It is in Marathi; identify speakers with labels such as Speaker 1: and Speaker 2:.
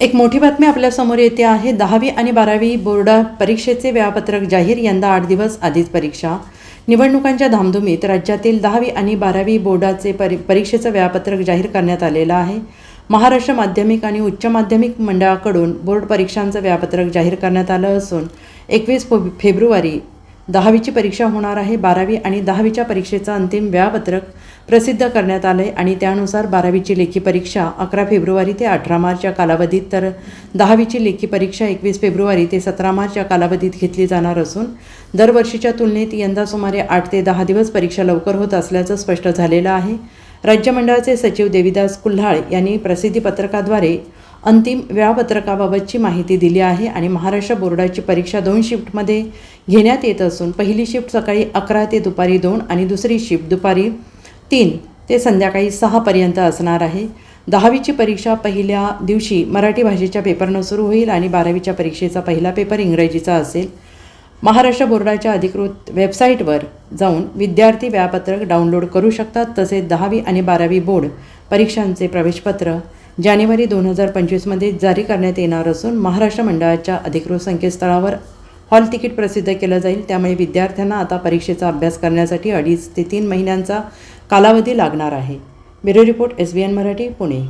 Speaker 1: एक मोठी बातमी आपल्यासमोर येते आहे. दहावी आणि बारावी बोर्ड परीक्षेचे वेळापत्रक जाहीर यंदा आठ दिवस आधीच परीक्षा. निवडणुकांच्या धामधुमीत राज्यातील दहावी आणि बारावी बोर्डाचे परी परीक्षेचं वेळापत्रक जाहीर करण्यात आलेलं आहे. महाराष्ट्र माध्यमिक आणि उच्च माध्यमिक मंडळाकडून बोर्ड परीक्षांचं वेळापत्रक जाहीर करण्यात आलं असून एकवीस फेब्रुवारी दहावीची परीक्षा होणार आहे बारावी आणि दहावीच्या परीक्षेचं अंतिम वेळापत्रक प्रसिद्ध करण्यात आलं आहे आणि त्यानुसार बारावीची लेखी परीक्षा अकरा फेब्रुवारी ते अठरा मार्च या कालावधीत तर दहावीची लेखी परीक्षा एकवीस फेब्रुवारी ते सतरा मार्च या कालावधीत घेतली जाणार असून दरवर्षीच्या तुलनेत यंदा सुमारे आठ ते दहा दिवस परीक्षा लवकर होत असल्याचं स्पष्ट झालेलं आहे. राज्य मंडळाचे सचिव देविदास कुल्हाळ यांनी प्रसिद्धीपत्रकाद्वारे अंतिम वेळापत्रकाबाबतची माहिती दिली आहे आणि महाराष्ट्र बोर्डाची परीक्षा दोन शिफ्टमध्ये घेण्यात येत असून पहिली शिफ्ट सकाळी अकरा ते दुपारी दोन आणि दुसरी शिफ्ट दुपारी तीन ते संध्याकाळी सहापर्यंत असणार आहे. दहावीची परीक्षा पहिल्या दिवशी मराठी भाषेच्या पेपरनं सुरू होईल आणि बारावीच्या परीक्षेचा पहिला पेपर इंग्रजीचा असेल. महाराष्ट्र बोर्डाच्या अधिकृत वेबसाईटवर जाऊन विद्यार्थी वेळापत्रक डाउनलोड करू शकतात. तसेच दहावी आणि बारावी बोर्ड परीक्षांचे प्रवेशपत्र जानेवारी दोन हजार पंचवीसमध्ये जारी करण्यात येणार असून महाराष्ट्र मंडळाच्या अधिकृत संकेतस्थळावर हॉल तिकीट प्रसिद्ध केलं जाईल. त्यामुळे विद्यार्थ्यांना आता परीक्षेचा अभ्यास करण्यासाठी अडीच ते तीन महिन्यांचा कालावधी लागणार आहे. Bureau report S B N Marathi Pune.